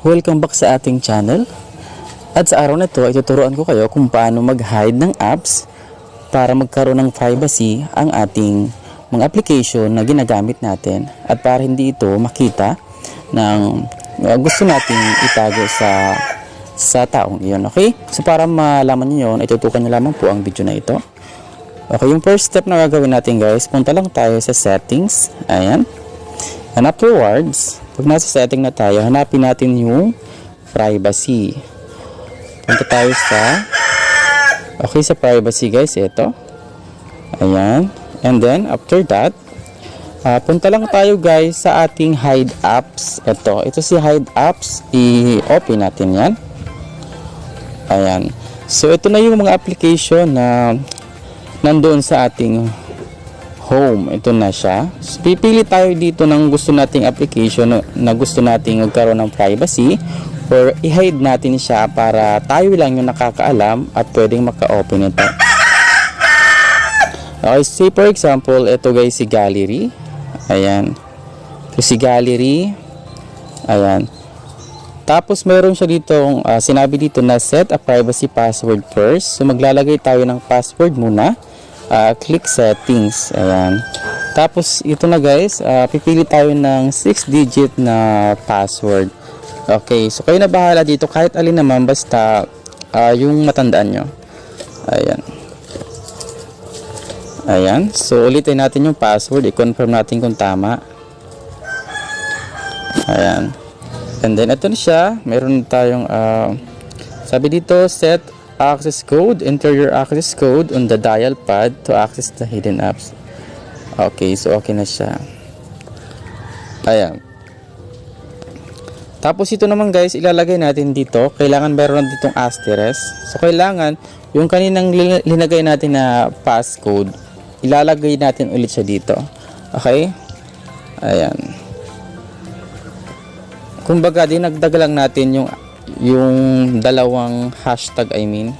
Welcome back sa ating channel. At sa araw na ito, ay tuturuan ko kayo kung paano mag-hide ng apps para magkaroon ng privacy ang ating mga application na ginagamit natin at para hindi ito makita ng uh, gusto nating itago sa sa taong iyon, okay? So para malaman niyo yun, itutukan niyo lamang po ang video na ito. Okay, yung first step na gagawin natin guys, punta lang tayo sa settings. Ayan. And afterwards, pag nasa setting na tayo, hanapin natin yung privacy. Punta tayo sa Okay, sa privacy guys, ito. Ayan. And then, after that, ah, punta lang tayo guys sa ating hide apps. Ito, ito si hide apps. I-open natin yan. Ayan. So, ito na yung mga application na nandoon sa ating home. Ito na siya. Pipili tayo dito ng gusto nating application na- gusto nating magkaroon ng privacy or i-hide natin siya para tayo lang yung nakakaalam at pwedeng maka-open ito. Okay, say for example, ito guys si gallery. Ayan. Ito si gallery. Ayan. Tapos meron siya dito, sinabi dito na set a privacy password first. So maglalagay tayo ng password muna. Ah, click settings. Ayan. Tapos ito na guys, ah, pipili tayo ng 6 digit na password. Okay, so kayo na bahala dito kahit alin naman basta ah, yung matandaan nyo. Ayan. Ayan. So ulitin natin yung password, i-confirm natin kung tama. Ayan. And then ito na siya, meron tayong ah, sabi dito set access code, enter your access code on the dial pad to access the hidden apps. Okay, so okay na siya. Ayan. Tapos ito naman guys, ilalagay natin dito. Kailangan meron ditong asterisk. So kailangan yung kaninang lin- linagay natin na passcode, ilalagay natin ulit siya dito. Okay? Ayan. Kumbaga, dinagdag lang natin yung yung dalawang hashtag I mean.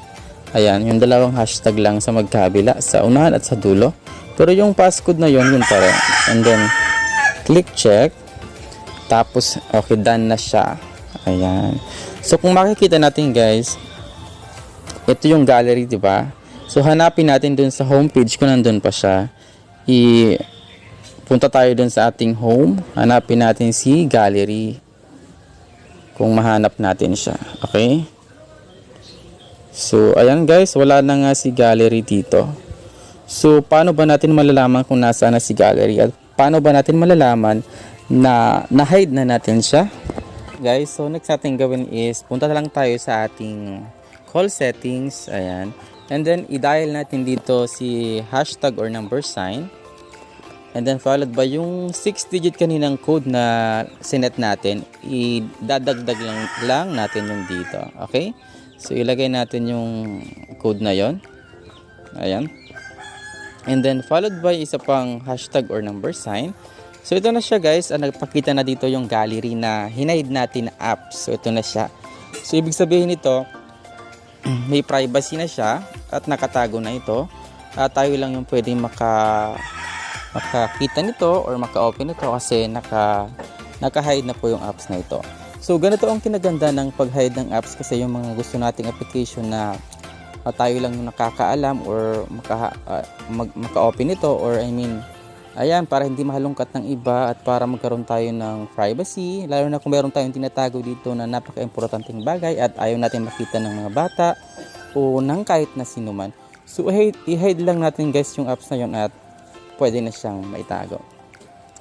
Ayan, yung dalawang hashtag lang sa magkabila, sa unahan at sa dulo. Pero yung passcode na yon yun pa rin. And then, click check. Tapos, okay, done na siya. Ayan. So, kung makikita natin guys, ito yung gallery, di ba? So, hanapin natin dun sa homepage kung nandun pa siya. I, punta tayo dun sa ating home. Hanapin natin si gallery. Kung mahanap natin siya. Okay? So, ayan guys, wala na nga si gallery dito. So, paano ba natin malalaman kung nasaan na si gallery? At paano ba natin malalaman na na-hide na natin siya? Guys, so next natin gawin is punta lang tayo sa ating call settings. Ayan. And then, i-dial natin dito si hashtag or number sign. And then, followed by yung 6-digit kaninang code na sinet natin, idadagdag lang, lang natin yung dito. Okay? So, ilagay natin yung code na yon. Ayan. And then, followed by isa pang hashtag or number sign. So, ito na siya guys. Ah, nagpakita na dito yung gallery na hinahid natin na app. So, ito na siya. So, ibig sabihin nito, may privacy na siya at nakatago na ito. At tayo lang yung pwedeng maka makakita nito or maka-open nito kasi naka naka-hide na po yung apps na ito. So ganito ang kinaganda ng pag-hide ng apps kasi yung mga gusto nating application na ah, tayo lang yung nakakaalam or maka, ah, mag, maka-open nito or I mean ayan para hindi mahalungkat ng iba at para magkaroon tayo ng privacy lalo na kung meron tayong tinatago dito na napaka-importanteng bagay at ayaw natin makita ng mga bata o ng kahit na sino man. So i-hide lang natin guys yung apps na yun at pwede na siyang maitago.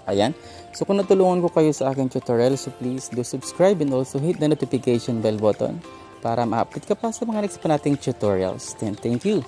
Ayan. So kung natulungan ko kayo sa aking tutorial, so please do subscribe and also hit the notification bell button para ma-update ka pa sa mga next pa nating tutorials. Then, thank you.